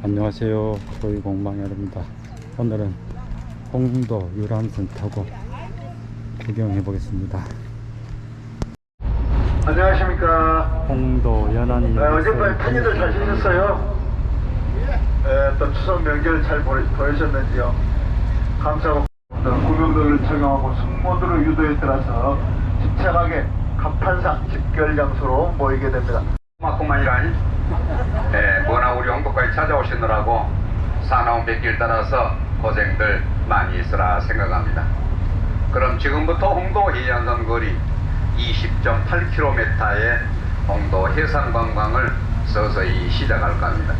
안녕하세요. 소위 공방열입니다. 오늘은 홍도 유람선 타고 구경해 보겠습니다. 안녕하십니까. 홍도 연안 네, 어젯밤에 팬이들 잘 지냈어요? 네, 또 추석 명절 잘 보내, 보내셨는지요? 감사하고 구명도를 착용하고 승무원들을 유도에 따라서 집착하게 갑판상 집결 장소로 모이게 됩니다. 고맙구만이라 홍도까지 찾아오시느라고 사나운 백길 따라서 고생들 많이 있으라 생각합니다. 그럼 지금부터 홍도 해안선 거리 20.8km의 홍도 해상관광을 서서히 시작할까 합니다.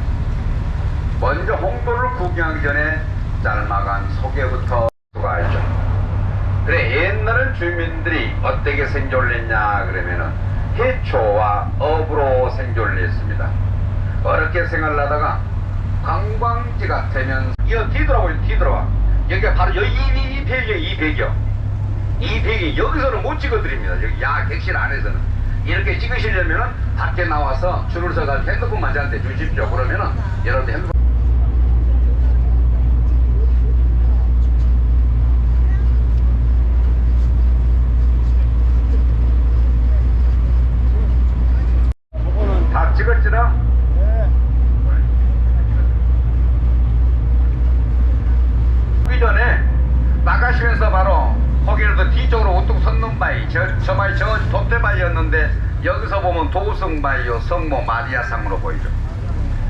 먼저 홍도를 구경하기 전에 짤막한 소개부터 수고하죠. 그래 옛날은 주민들이 어떻게 생존을 했냐 그러면은 해초와 업으로 생존을 했습니다. 어렵게 생활을 하다가 관광지가 되면 이거 뒤돌아보요 뒤돌아봐. 여기가 바로 여기 이, 이 배경 이 배경 이 배경 여기서는 못 찍어드립니다. 여기 야 객실 안에서는 이렇게 찍으시려면 은 밖에 나와서 줄을 서가 핸드폰만 저한테 주십시오. 그러면은 여러분들 핸드폰 다 찍었지나? 그 전에 나가시면서 바로 거기를 뒤쪽으로 오뚝 섰는 바위 저, 저 바위 저 돛대바위였는데 여기서 도승바위요 성모 마리아상으로 보이죠.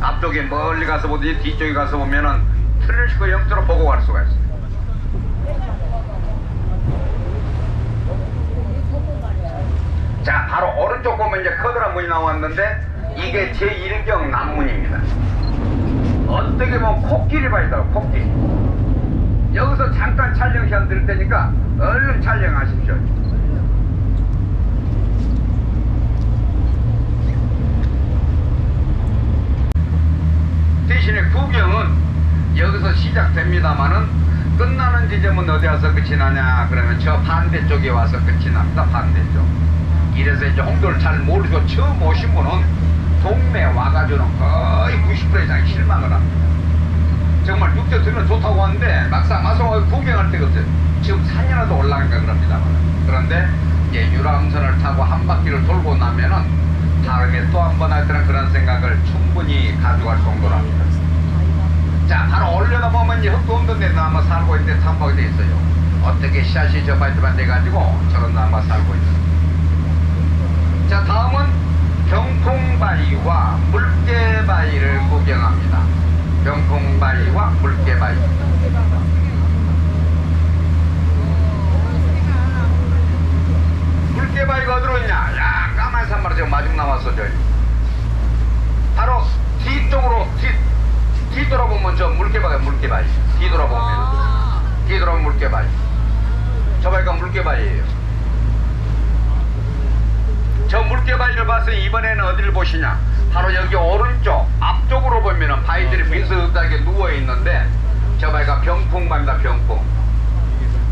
앞쪽에 멀리 가서 보든지 뒤쪽에 가서 보면은 틀리시고 영토로 보고 갈 수가 있어요. 자 바로 오른쪽 보면 이제 커다란 문이 나왔는데 이게 제1경 남문입니다. 어떻게 보면 코끼리 바위다 코끼리. 여기서 잠깐 촬영 시간 드릴 테니까 얼른 촬영하십시오 대신에 구경은 여기서 시작됩니다마는 끝나는 지점은 어디 와서 끝이 나냐? 그러면 저 반대쪽에 와서 끝이 납니다 반대쪽. 이래서 이제 홍도를 잘 모르고 처음 오신 분은 동네 와가지고는 거의 90% 이상이 실망을 합니다. 정말 육조 들으면 좋다고 하는데 막상 와서 구경할 때가 없어요. 지금 산이라도 올라간가 그럽니다만 그런데 이제 유람선을 타고 한 바퀴를 돌고 나면은 다음에 또 한 번 할 때는 그런 생각을 충분히 가져갈 정도랍니다. 자 바로 올려다 보면 이제 흑도운동에 남아 살고 있는데 탐방이 돼 있어요. 어떻게 샷이 저 바이트만 돼가지고 저런 남아 살고 있어요 자 다음은 경풍바위와 물개바위를 구경합니다. 경풍바위와 물개바위 물 개바위가 어디로 있냐? 야 까만 산마리 지금 마중 나왔어 저기 바로 뒤쪽으로 뒤 뒤돌아보면 저 물개바위 물개바위 뒤돌아보면. 뒤돌아보면 물개바위 저 바위가 물개바위예요. 저 물개바위를 봤으니 이번에는 어디를 보시냐? 바로 여기 오른쪽 앞쪽으로 보면은 바위들이 비슷하게 누워있는데 저 바위가 병풍바위입니다 병풍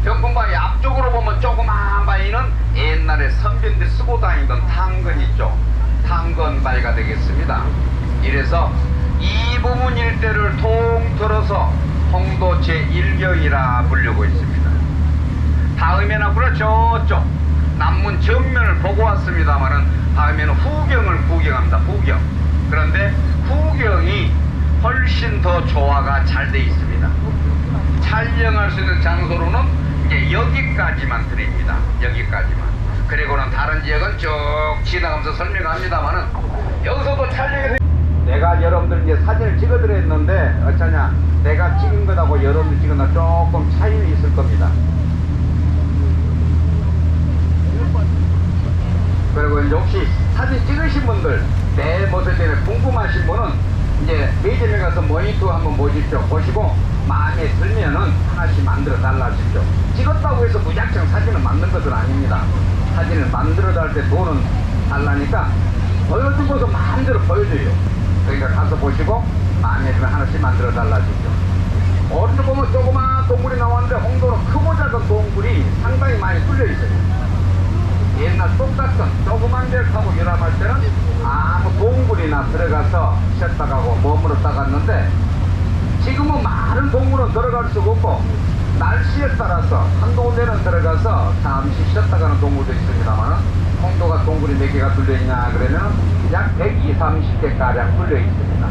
병풍바위 앞쪽으로 보면 조그마한 바위는 옛날에 선비들이 쓰고 다니던 당근 있죠 당근 바위가 되겠습니다 이래서 이 부분 일대를 통틀어서 홍도 제1경이라 불리고 있습니다 다음에는 그래 저쪽 남문 전면을 보고 왔습니다만은 다음에는 후경을 구경합니다. 후경. 그런데 후경이 훨씬 더 조화가 잘 돼 있습니다. 촬영할 수 있는 장소로는 이제 여기까지만 드립니다. 여기까지만. 그리고는 다른 지역은 쭉 지나가면서 설명합니다만은 여기서도 촬영이 돼. 내가 여러분들 이제 사진을 찍어드렸는데 어쩌냐 내가 찍은 것하고 여러분들 찍은 것 조금 차이는 있을 겁니다. 그리고 이제 혹시 사진 찍으신 분들 내 모습 때문에 궁금하신 분은 이제 매점에 가서 모니터 한번 보십시오. 보시고 마음에 들면은 하나씩 만들어 달라 하십시오. 찍었다고 해서 무작정 사진을 만든 것은 아닙니다. 사진을 만들어 달 때 돈은 달라니까 보여주고서 마음대로 보여줘요. 그러니까 가서 보시고 마음에 들면 하나씩 만들어 달라 하십시오. 어디서 보면 조그마한 동굴이 나왔는데 홍도는 크고 작은 동굴이 상당히 많이 뚫려 있어요. 옛날 똑같은 조그만 데를 타고 유람할 때는 아무 동굴이나 들어가서 쉬었다 가고 머물렀다 갔는데 지금은 많은 동굴은 들어갈 수가 없고 날씨에 따라서 군데는 들어가서 잠시 쉬었다 가는 동굴도 있습니다만 홍도가 동굴이 몇 개가 뚫려있냐 그러면 약 120, 30개 가량 뚫려 있습니다.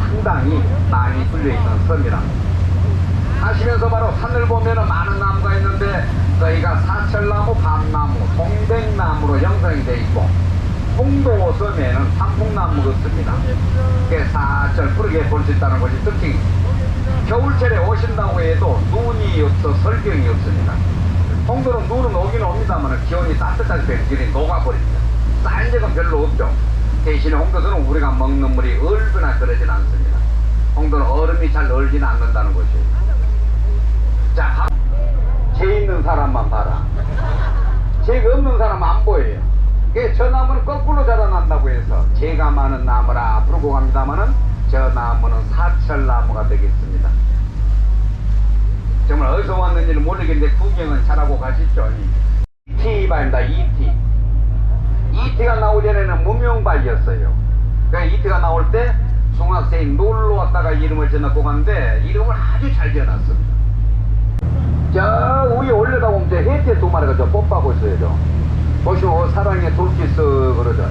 상당히 많이 뚫려있는 섬이라 하시면서 바로 산을 보면은 많은 나무가 있는데 저희가 사철나무, 밤나무, 동백나무로 형성이 되어 있고 홍도 섬에는 단풍나무가 없습니다. 그게 사철 푸르게 볼 수 있다는 것이 특징. 겨울철에 오신다고 해도 눈이 없어 설경이 없습니다. 홍도는 눈은 오긴 옵니다만 기온이 따뜻하기 때문에 길이 녹아버립니다. 쌓인 적은 별로 없죠. 대신에 홍도는 우리가 먹는 물이 얼거나 그러진 않습니다. 홍도는 얼음이 잘 얼지는 않는다는 것이에요. 자, 가- 재 있는 사람만 봐라. 재가 없는 사람 안 보여요. 그저 나무는 거꾸로 자라난다고 해서 재가 많은 나무라 부르고 갑니다마는 저 나무는 사철나무가 되겠습니다. 정말 어디서 왔는지는 모르겠는데 구경은 잘하고 가시죠. 이티바입니다. 이티. 이티가 나오기 전에는 무명발이었어요. 그러니까 이티가 나올 때 중학생이 놀러 왔다가 이름을 지어놓고 갔는데 이름을 아주 잘 지어놨습니다. 저 위에 올려다 보면 저 해태 두 마리가 저 뽀빠고 있어요. 저. 보시면 어, 사랑의 돌기스 그러죠.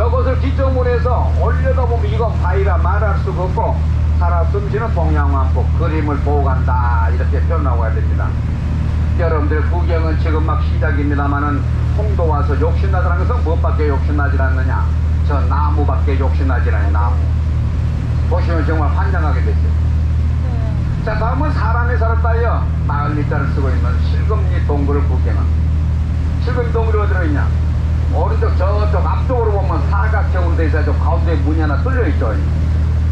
저것을 기점으로 해서 올려다 보면 이건 바위라 말할 수가 없고 살아 숨쉬는 동양왕국 그림을 보고 간다 이렇게 표현하고 해야 됩니다. 여러분들 구경은 지금 막 시작입니다만은 홍도 와서 욕심나더라는 것은 무엇밖에 욕심나질 않느냐 저 나무밖에 욕심나질 않아요 나무 보시면 정말 환장하게 됐어요. 자 다음은 사람이 살았다요 마을 밑자를 쓰고 있는 실금리 동굴을 구경합니다. 실금리 동굴이 어디로 있냐 오른쪽 저쪽 앞쪽으로 보면 사각형으로 돼 있어서 가운데 문이 하나 뚫려 있죠.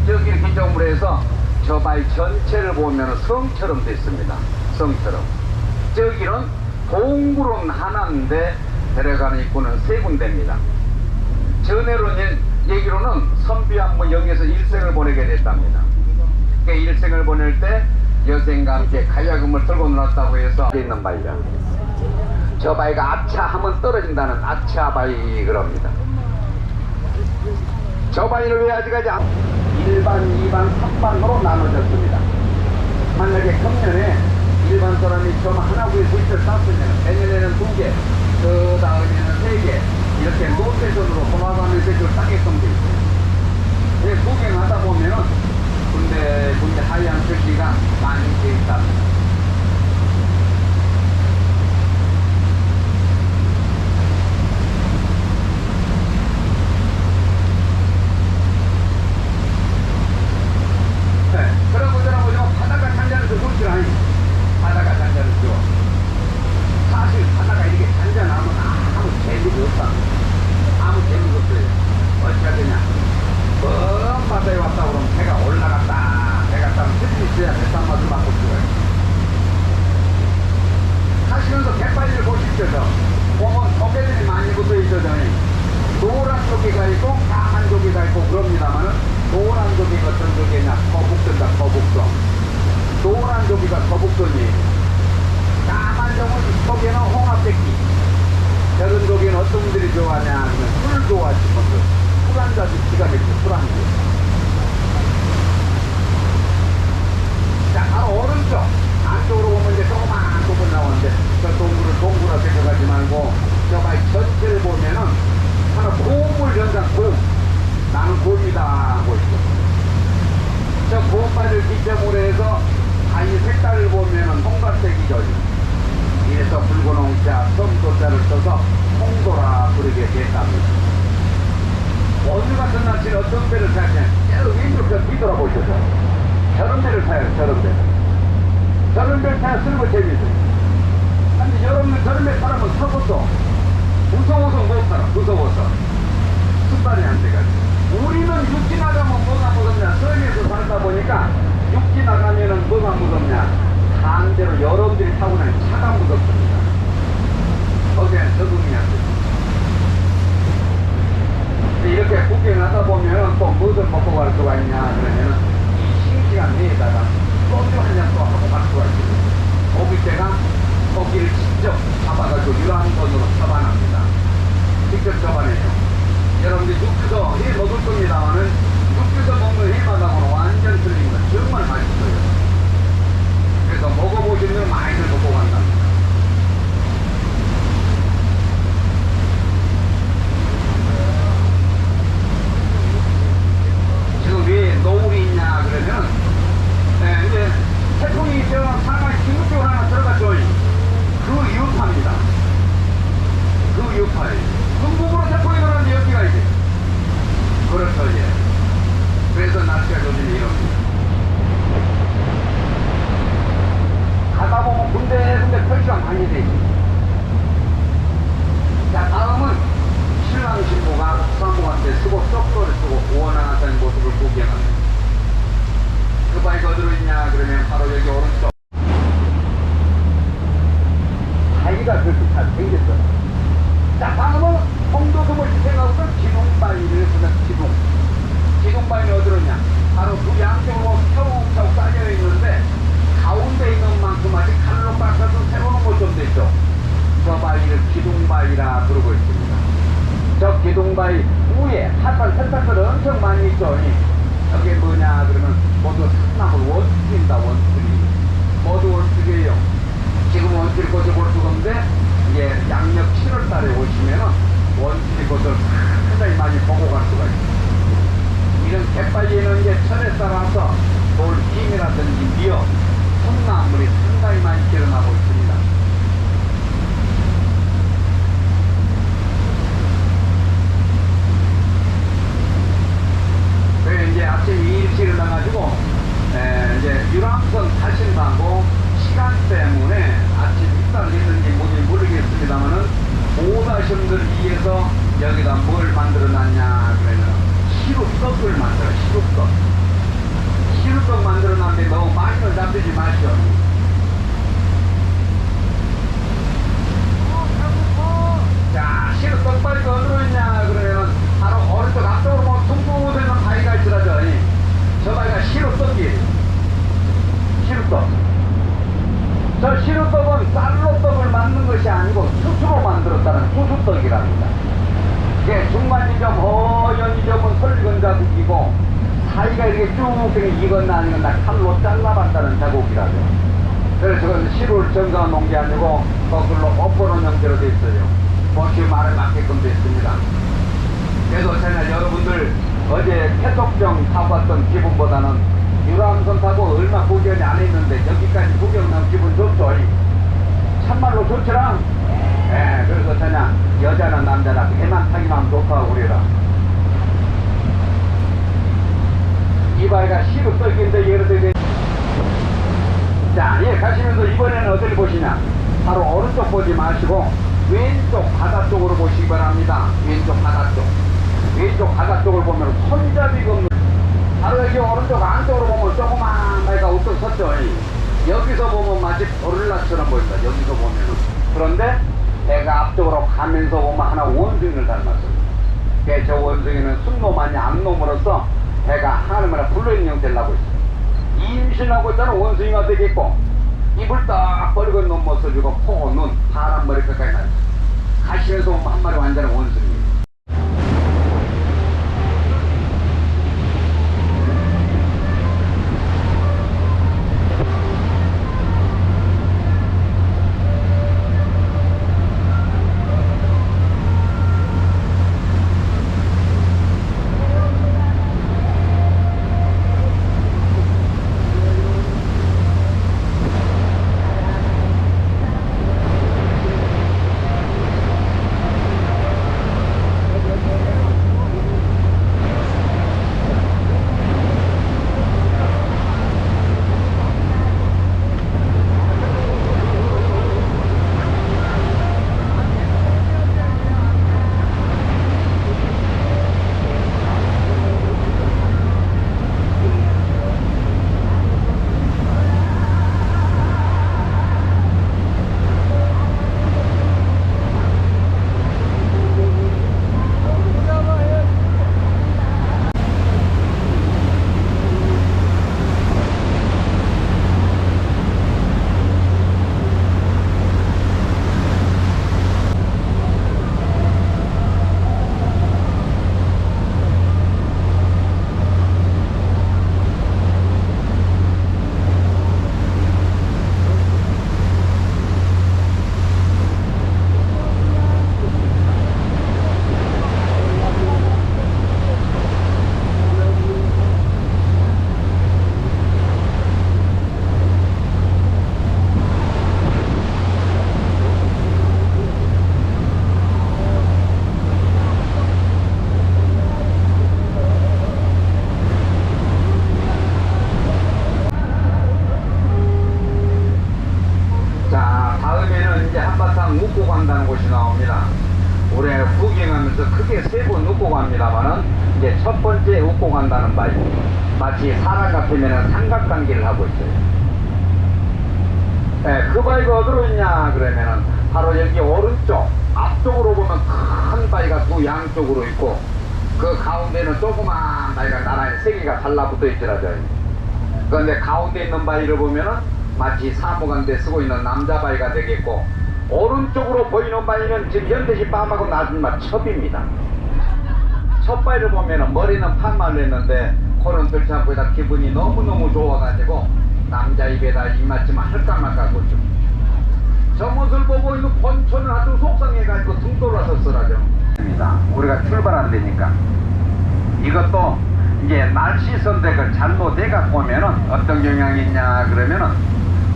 여기 기점으로 해서 저 바위 전체를 보면 성처럼 돼 있습니다. 성처럼. 저기는 동굴은 하나인데 데려가는 입구는 세 군데입니다. 전해로는 얘기로는 선비한번 여기에서 일생을 보내게 됐답니다. 그 일생을 보낼 때 여생과 함께 가야금을 들고 놀았다고 해서 있는 바위라 저 바위가 아차 하면 떨어진다는 아차 바위 그럽니다 저 바위를 왜 아직까지 안- 일반, 2반, 3반으로 나눠졌습니다 만약에 금년에 일반 사람이 좀 하나 구에 불철 땄으면 내년에는 두 개, 그 다음에는 세 개, 이렇게 노태전으로 돌아가면서 그 땅게끔 돼 있어요. 예, 구경하다 보면은 군데 군데 하얀 글씨가 많이 돼 있답니다. 신랑 신부가 수산복한테 쓰고 쪽도를 쓰고 원하는 모습을 구경합니다. 그 바위가 어디로 있냐 그러면 바로 여기 오른쪽 바위가 그렇게 잘 생겼어요. 자, 다음은 홍도금을 생각하고 기둥바위를 쓰는 기둥. 기둥바위는 어디로 있냐? 바로 그 양쪽으로 평평 깔려 있는데 가운데 있는 만큼 아직 칼로 깎아서 세우는 것좀 있죠. 저 바위를 기둥바위라 부르고 있습니다. 저 기둥바위 위에 한판 세탁들 엄청 많이 있죠. 저게 뭐냐 그러면 모두 산나물 원숭이입니다. 원숭이. 모두 원숭이에요. 지금 원숭이 꽃을 볼 수가 없는데 이게 양력 7월달에 오시면은 원숭이 꽃을 상당히 많이 보고 갈 수가 있어요. 이런 갯바위에는 이제 천에 따라서 돌 김이라든지 미역, 콩나물이 상당히 많이 기어나고 있습니다. 그래 이제 아침 일찍 일어나가지고 에, 이제 유람선 타신다고 시간 때문에 아침 식사를 했는지 뭔지 모르겠습니다만은 오다심들 위해서 여기다 뭘 만들어 놨냐 그러면 시루떡을 만들어 시루떡 시루떡 만들어 놨는데 너무 많이는 잡수지 마시오 자 시루떡 바위가 어디로 있냐 그러면 바로 오른쪽 앞쪽으로 뭐 둥둥되는 바위가 있더라죠 저 바위가 시루떡이에요 시루떡 저 시루떡은 쌀로 떡을 만든 것이 아니고 수수로 만들었다는 수수떡이랍니다. 이게 중간 지점, 허연 지점은 설건 자국이고 사이가 이렇게 쭉 그냥 익었나 아니었나 칼로 잘라봤다는 자국이라죠. 그래서 저건 시루를 정가 놓은 게 아니고 거꾸로 엎어놓은 형태로 돼 있어요. 본시 말에 맞게끔 됐습니다. 그래서 저는 여러분들 어제 태독정 타봤던 기분보다는 유람선 타고 얼마 구경이 안 했는데 여기까지 구경 나면 기분 좋죠. 참말로 좋더라. 예, 그래서 저냥 여자나 남자나 배만 타기만 좋다고 그래라. 이바이가 시루 떡인데 예를 들게 자, 예, 가시면서 이번에는 어디를 보시냐? 바로 오른쪽 보지 마시고 왼쪽 바다 쪽으로 보시기 바랍니다. 왼쪽 바다 쪽. 왼쪽 바다 쪽을 보면 손잡이 건물 바로 여기 오른쪽 안쪽으로 보면 조그만 가이가 우뚝 섰죠. 여기서 보면 마치 고릴라처럼 보인다. 여기서 보면은. 그런데 배가 앞쪽으로 가면서 보면 하나 원숭이를 닮았어요. 그저 원숭이는 순놈 아니 암놈으로서 배가 하늘마다 불러있는 형태를 하고 있어요. 임신하고 있다는 원숭이가 되겠고 입을 딱 벌리고 있는 모습이고 코, 눈, 파란 머리 끝까지 나 가시면서 보면 한 마리 완전한 원숭이. 그 가운데는 조그만 바위가 나란히 세 개가 달라붙어 있더라고요. 그런데 가운데 있는 바위를 보면은 마치 사무관대 쓰고 있는 남자 바위가 되겠고 오른쪽으로 보이는 바위는 지금 현대식 밤하고 낮은 맛 첩입니다. 첫 바위를 보면은 머리는 판말로 했는데 코는 들창보다 기분이 너무너무 좋아가지고 남자 입에다 입맞지만 할까 말까 하고죠. 저 모습을 보고 있는 본촌은 아주 속상해가지고 등 돌아서 쓰라죠. 우리가 출발한 데니까 이것도 이제 날씨 선택을 잘못해 갖고 오면은 어떤 경향이 있냐 그러면은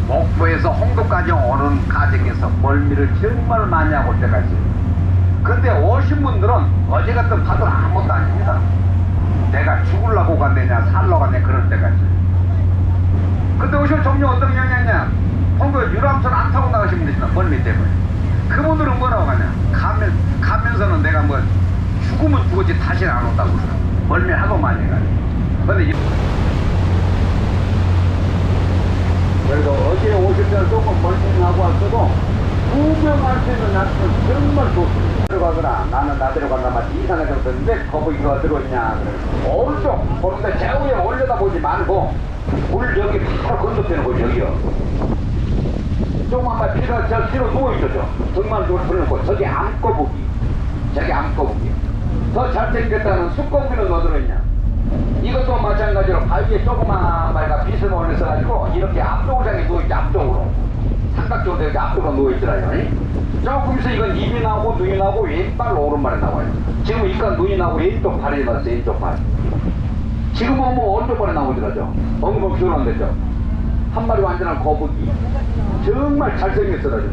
목포에서 홍도까지 오는 과정에서 멀미를 정말 많이 하고 올 때가 있어요. 근데 오신 분들은 어제 같은 파도 아무것도 아닙니다. 내가 죽을라고 갔느냐 살러 갔냐 그럴 때가 있어요. 근데 오실 종류 어떤 경향이냐 홍도 유람선 안 타고 나가시면 되잖아 멀미 때문에. 그분들은 뭐라고 가냐 가면, 가면서는 내가 뭐 죽으면 죽었지 다시는 안 온다고 그러더라. 멀미 하도 많이 가지고. 근데 이- 그래도 어제 오실 때는 조금 멀미하고 왔어도 수 있는 약속은 정말 좋습니다. 들어가거나 나는 나대로 간다 마치 이상하게 들었는데 거북이가 들어있냐 그래. 오른쪽 보는데 제우에 올려다 보지 말고 물 여기 바로 건너편에 보죠 여기요. 조금만 피가 저 뒤로 누워있죠 저. 등만 좀 풀어놓고 저기 암거북이 저기 암거북이 더 잘생겼다는 쑥거북이는 어디로 있냐? 이것도 마찬가지로 바위에 조그만 말가 빗을 올려서가지고 이렇게 향해 누워있지 앞쪽으로. 삼각형으로 이렇게 앞쪽으로 누워있더라요. 조금 있어 이건 입이 나오고 눈이 나오고 왼발 오른발에 나와요. 지금 이건 눈이 나오고 왼쪽 발에 나왔어 왼쪽 발. 지금은 뭐 오른쪽 발에 나오더라죠. 엉덩이 교환됐죠 한 마리 완전한 거북이 정말 잘생겼어요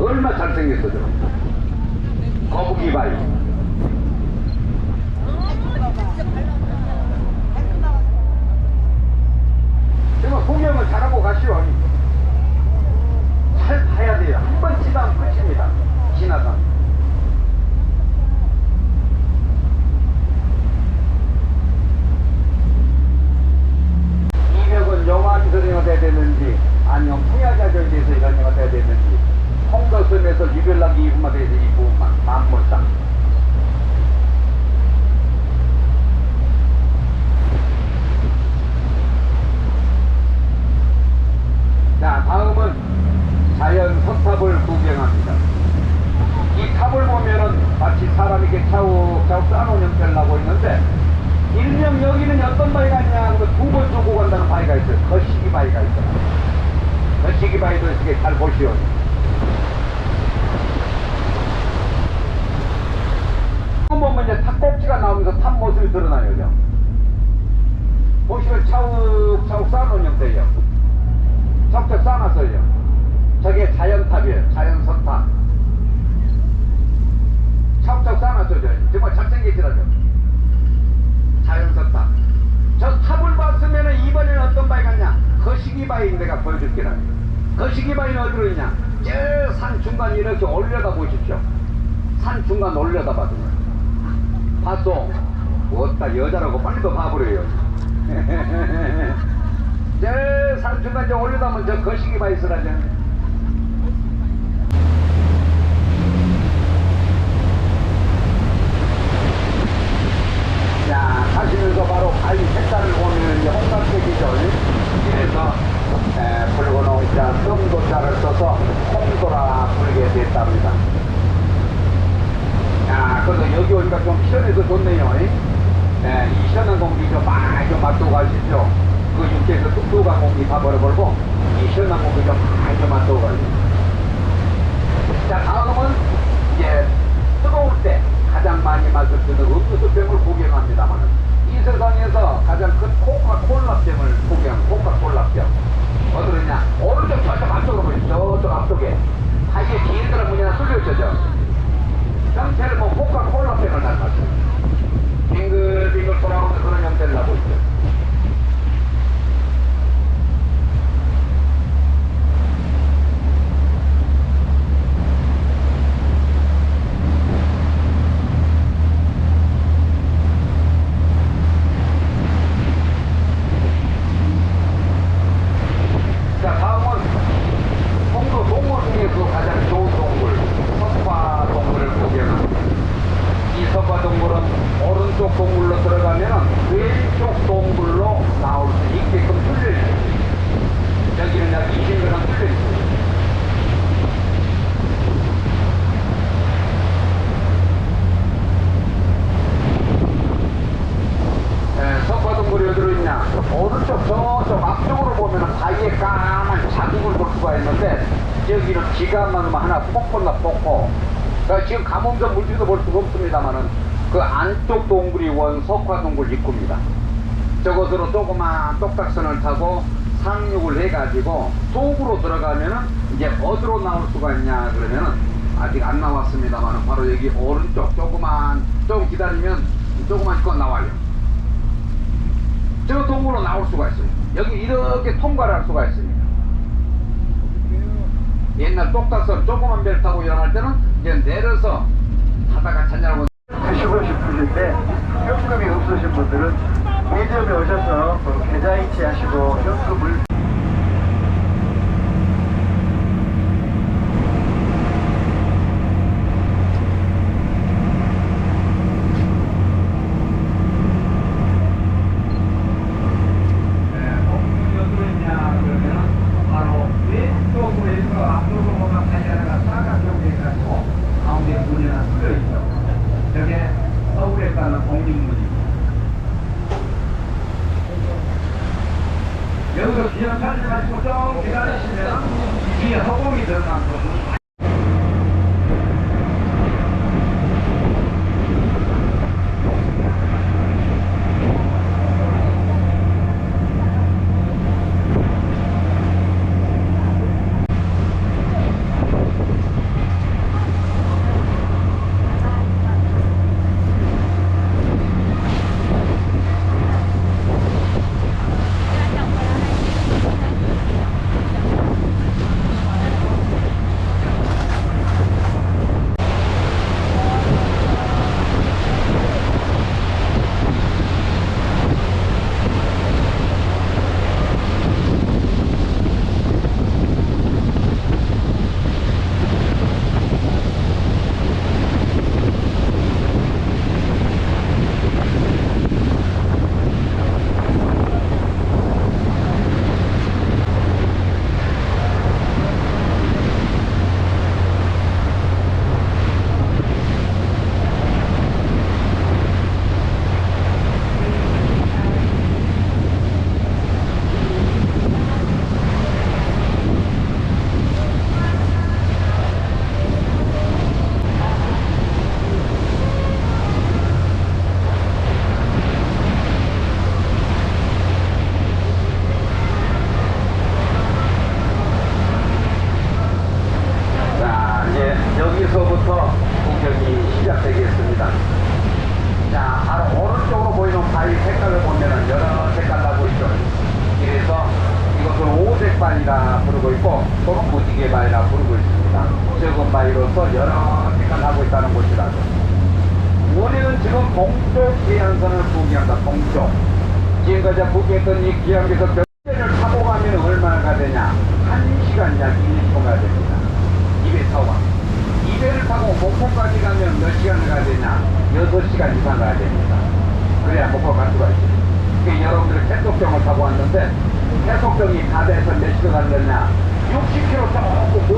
얼마 잘생겼어요 거북이 바위 정말 구경을 잘하고 가시오. 잘 봐야 돼요. 한 번 지나면 끝입니다. 지나서. 이벽은 영화 기술이가 돼야 되는지 아니면 풍야자전에 대해서 이런 영화 돼야 되는지 홍도섬에서 유별나게 이분만 돼서 이 부분만 만물상 자, 다음은 자연 석탑을 구경합니다. 이 탑을 보면은 마치 사람이 이렇게 차욱차욱 쌓아놓은 형태를 나고 있는데, 일명 여기는 어떤 바위가 있냐 하면 두번 주고 간다는 바위가 있어요. 거 바위가 있어요. 거시기 바위도 이렇게 잘 보시오. 보면 이제 탑꼭지가 나오면서 탑 모습이 드러나요. 그죠? 보시면 차욱차욱 쌓아놓은 형태예요. 적적 쌓아놨어요. 저게 자연탑이에요. 자연선탑. 척척 쌓아놨어요. 정말 잘생겼더라죠. 자연선탑. 저 탑을 봤으면 이번에는 어떤 바위 같냐? 거시기 바위 내가 보여줄게요. 거시기 바위는 어디로 있냐? 저 산 중간 이렇게 올려다 보십시오. 산 중간 올려다 봐도요. 봤어? 뭐다 여자라고 빨리 더 봐버려요. 저 산 중간 저 올려다면 저 거시기 바 있으라죠. 자, 가시면서 바로 바위 색깔을 보면 이제 홍삼색이죠. 그래서 에, 붉은 자 썸도자를 써서 홍도라 부르게 됐답니다. 야, 그래서 여기 오니까 좀 시원해서 좋네요. 예, 이 시원한 공기 좀 많이 좀 맛도 가시죠. 그 육지에서 뚝뚝한 공기 다 버려버리고 이 시원한 공기 좀 많이 좀 맛도 가시죠. 자, 다음은 이제 뜨거울 때 가장 많이 수 있는 음료수병을 구경합니다만 이 세상에서 가장 큰 코카콜라병을 구경, 코카콜라병. 어디로 있냐? 오른쪽 저쪽 앞쪽으로 보이죠? 저쪽 앞쪽에. 다이게 길들은 문이나 뚫려있죠? 형태를 뭐 코카콜라병을 닮았어요. 빙글빙글 돌아오는 그런 형태를 하고 있죠. 있느냐 오른쪽 저쪽 앞쪽으로 보면은 바위에 까만 자국을 볼 수가 있는데 여기는 기가 막히면 하나 폭포나 폭포 그러니까 지금 감옥선 물질도 볼 수가 없습니다만은 그 안쪽 동굴이 원 석화 동굴 입구입니다 저것으로 조그만 똑딱선을 타고 상륙을 해가지고 속으로 들어가면은 이제 어디로 나올 수가 있냐 그러면은 아직 안 나왔습니다만은 바로 여기 오른쪽 조그만 좀 기다리면 조그만 거 나와요. 저 동굴로 나올 수가 있어요. 여기 이렇게 통과를 할 수가 있습니다. 옛날 똑딱선 조그만 배를 타고 일어날 때는 이제 내려서 하다가 찾냐고 드시고 싶으신데 현금이 없으신 분들은 매점에 오셔서 그 계좌이체 하시고 현금을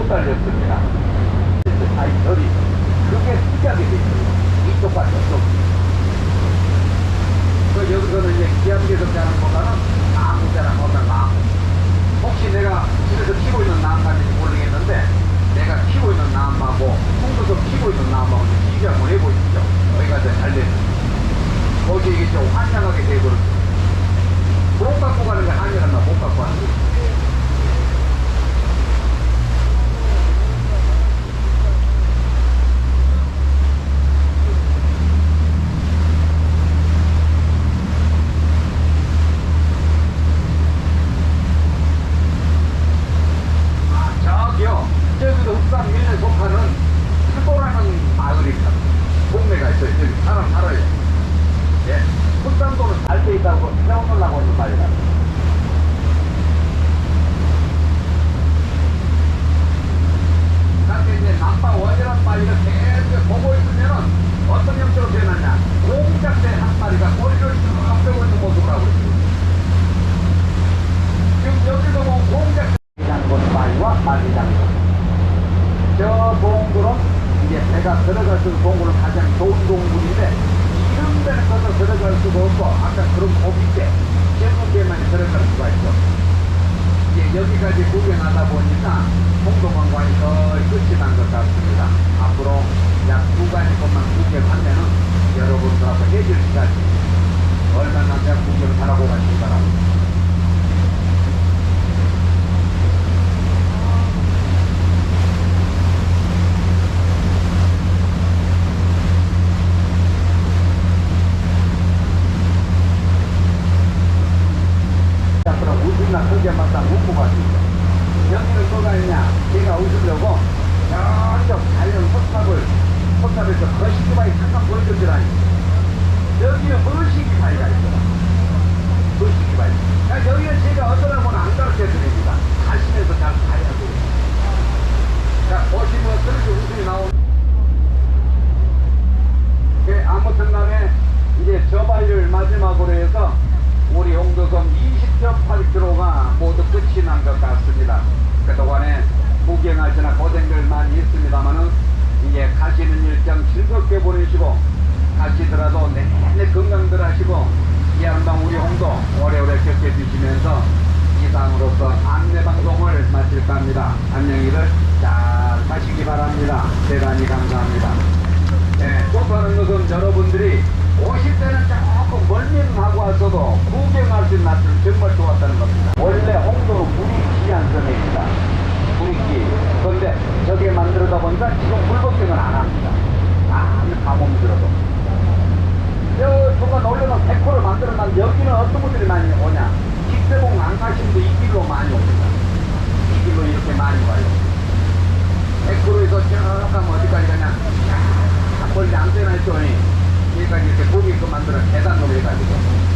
달렸습니다. 아이 저리 그게 시작이 됐어요. 이쪽과 저쪽. 그 여기서는 이제 자는 것보다는 나무 자는 것보다 나무. 혹시 내가 집에서 키고 있는 나무인지 모르겠는데 내가 키고 있는 나무하고 홍도서 키고 있는 나무하고 비교 한번 해보시죠. 어디가 더잘 되는지. 거기 이게 좀 환장하게 되거든요. 못 갖고 가는 게 아니라 나못 갖고 가는 거. 아, 저기요. 저기도 흑산 밀에 속하는 사도라는 마을입니다. 동네가 있어요. 여기 사람 살아요. 예. 흑산도는 잘돼있다고 세워놓으려고 하는 말이다. 그런데 이제 남바 원이라는 마리가 계속 보고 있으면은 어떤 형태로 변하냐. 공작대 한 마리가 머리를 쭉 빼고 있는 모습을 하고 있습니다. 지금 여기도 보면 공작대 장군 마리와 마리장군. 저 동굴은 이제 배가 들어갈 수 있는 동굴은 가장 좋은 동굴인데 이런 데는 가서 들어갈 수가 없고 아까 그런 고비대 지금 여기까지 구경하다 보니까 홍도관광이 거의 끝이 난 것 같습니다. 앞으로 약 두 가지 것만 구경하면은 여러분들하고 해줄 시간이 얼마나 제가 구경 잘하고 가시기 바랍니다. 자, 그럼 우주나 크게만 딱 묶고 가시죠. 여기는 뭐가 있냐? 제가 웃으려고 저쪽 자연 석탑을, 석탑에서 거시기바위 잠깐 보여주더라니. 여기는 머시기바위가 있더라. 머시기바위. 자, 여기는 제가 어떠라고는 안 가르쳐 드립니다. 가시면서 잘 봐야 돼요. 자, 보시면 그렇게 웃음이 나오는 네, 아무튼 간에 이제 저발을 마지막으로 해서 우리 홍도섬 20.8km가 모두 끝이 난 것 같습니다. 그동안에 구경하시나 고생들 많이 있습니다만은 이제 가시는 일정 즐겁게 보내시고 가시더라도 내내 건강들 하시고 이 양반 우리 홍도 오래오래 겪어주시면서 이상으로서 안내방송을 마칠까 합니다. 안녕히들 잘 가시기 바랍니다. 대단히 감사합니다. 네, 좋다는 것은 여러분들이 오실 때는 조금 멀미하고 왔어도 구경할 수 있는 날은 정말 좋았다는 겁니다. 원래 홍도는 물이 귀한 섬입니다. 물이 귀. 그런데 저게 만들어다 보니까 지금 물 걱정은 안 합니다. 아무 가뭄 들어도. 저 중간 올려놓은 백호를 만들어놨는데 여기는 어떤 분들이 많이 오냐? 직대봉 안 가신 분이 이 길로 많이 옵니다. 이 길로 이렇게 많이 와요. 백호에서 쭉 가면 어디까지 가냐? 야, 멀리 안 되나 했더니 여기까지 이렇게 보게끔 만들어 계단으로 해가지고